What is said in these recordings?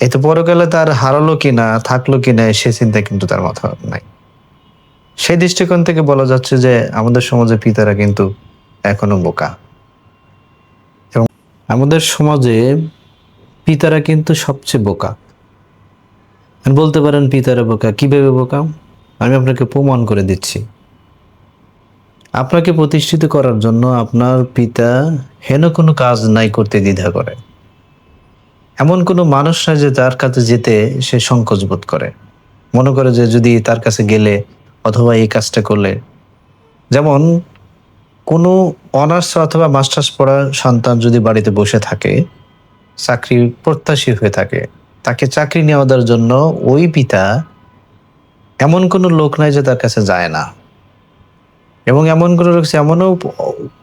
এতে পরকালে তার হারালো কিনা, থাকল কিনা, সে চিন্তা কিন্তু তার মাথা নাই। সেই দৃষ্টিকোণ থেকে বলা যাচ্ছে যে, আমাদের সমাজে পিতারা কিন্তু এখনও বোকা। এবং আমাদের সমাজে পিতারা কিন্তু সবচেয়ে বোকা। বলতে পারেন পিতারা বোকা, কীভাবে বোকা? আমি আপনাকে প্রমাণ করে দিচ্ছি। আপনাকে প্রতিষ্ঠিত করার জন্য আপনার পিতা হেন কোনো কাজ নাই করতে দ্বিধা করে। এমন কোনো মানুষ নাই যে তার কাছে যেতে সে সংকোচ বোধ করে। মনে করে যে যদি তার কাছে গেলে অথবা এই কাজটা করলে। যেমন কোনো অনার্স অথবা মাস্টার্স পড়া সন্তান যদি বাড়িতে বসে থাকে, চাকরি প্রত্যাশী হয়ে থাকে, তাকে চাকরি নেওয়ার জন্য ওই পিতা এমন কোনো লোক নাই যে তার কাছে যায় না। এবং এমন কোনো লোক এমনও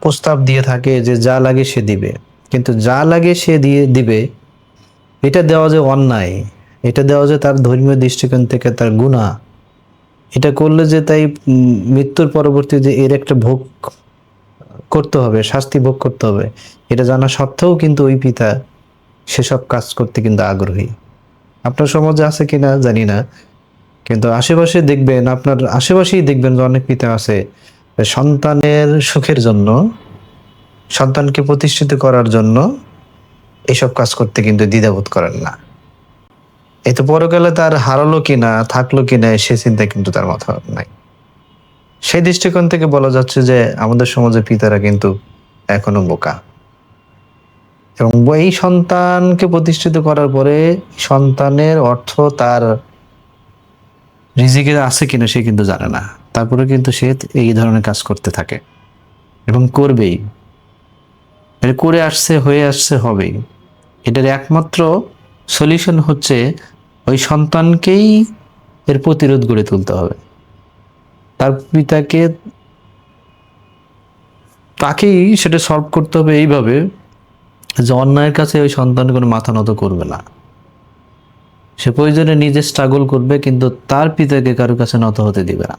প্রস্তাব দিয়ে থাকে যে যা লাগে সে দিবে। কিন্তু যা লাগে সে দিয়ে দিবে এটা দেওয়া যে অন্যায়, এটা দেওয়া যে তার ধর্মীয় দৃষ্টিকোণ থেকে তার গুণা এটা করলে যে তাই মৃত্যুর পরবর্তী যে এর একটা ভোগ করতে হবে, শাস্তি ভোগ করতে হবে, এটা জানা সত্ত্বেও কিন্তু ওই পিতা সেসব কাজ করতে কিন্তু আগ্রহী। আপনার সমাজে আছে কিনা জানি না, কিন্তু আশেপাশে দেখবেন, আপনার আশেপাশেই দেখবেন যে অনেক পিতা আছে, সন্তানের সুখের জন্য, সন্তানকে প্রতিষ্ঠিত করার জন্য এইসব কাজ করতে কিন্তু দ্বিধাবোধ করেন না। এতে পরকালে তার হারালো কিনা, থাকল কিনা, সে চিন্তা কিন্তু তার মাথা নাই। সেই দৃষ্টিকোণ থেকে বলা যাচ্ছে যে, আমাদের সমাজে পিতারা কিন্তু এখনও বোকা। এবং এই সন্তানকে প্রতিষ্ঠিত করার পরে সন্তানের অর্থ তার রিজিকে আছে কিনা সে কিন্তু জানে না। তারপরে কিন্তু সে এই ধরনের কাজ করতে থাকে এবং করবেই। এটা করে আসছে, হয়ে আসছে, হবেই। এটার একমাত্র সলিউশন হচ্ছে ওই সন্তানকেই এর প্রতিরোধ গড়ে তুলতে হবে। তার পিতাকে তাকেই সেটা সলভ করতে হবে এইভাবে যে অন্যায়ের কাছে ওই সন্তান কোনো মাথা নত করবে না। সে প্রয়োজনে নিজে স্ট্রাগল করবে, কিন্তু তার পিতাকে কারও কাছে নত হতে দিবে না।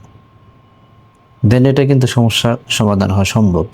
দেন এটা কিন্তু সমস্যার সমাধান হওয়া সম্ভব।